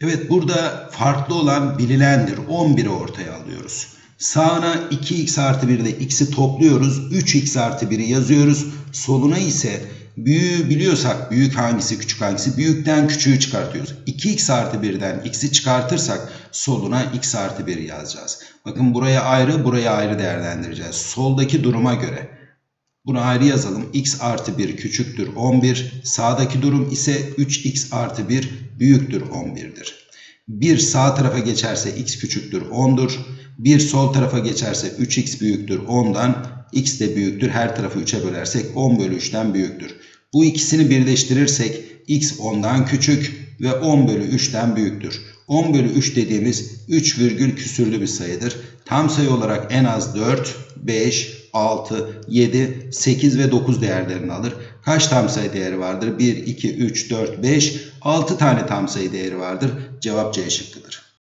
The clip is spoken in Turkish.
Evet burada farklı olan bilinendir. 11'i ortaya alıyoruz. Sağına 2x artı 1 ile x'i topluyoruz. 3x artı 1'i yazıyoruz. Soluna ise büyüğü biliyorsak büyük hangisi küçük hangisi büyükten küçüğü çıkartıyoruz. 2x artı 1'den x'i çıkartırsak soluna x artı 1'i yazacağız. Bakın buraya ayrı buraya ayrı değerlendireceğiz. Soldaki duruma göre. Bunu ayrı yazalım. x artı 1 küçüktür 11. Sağdaki durum ise 3x artı 1 büyüktür 11'dir. 1 sağ tarafa geçerse x küçüktür 10'dur. 1 sol tarafa geçerse 3x büyüktür 10'dan. x de büyüktür. Her tarafı 3'e bölersek 10 bölü 3'ten büyüktür. Bu ikisini birleştirirsek x 10'dan küçük ve 10 bölü 3'ten büyüktür. 10 bölü 3 dediğimiz 3 virgül küsürlü bir sayıdır. Tam sayı olarak en az 4, 5, 6, 7, 8 ve 9 değerlerini alır. Kaç tam sayı değeri vardır? 1, 2, 3, 4, 5, 6 tane tam sayı değeri vardır. Cevap C şıkkıdır.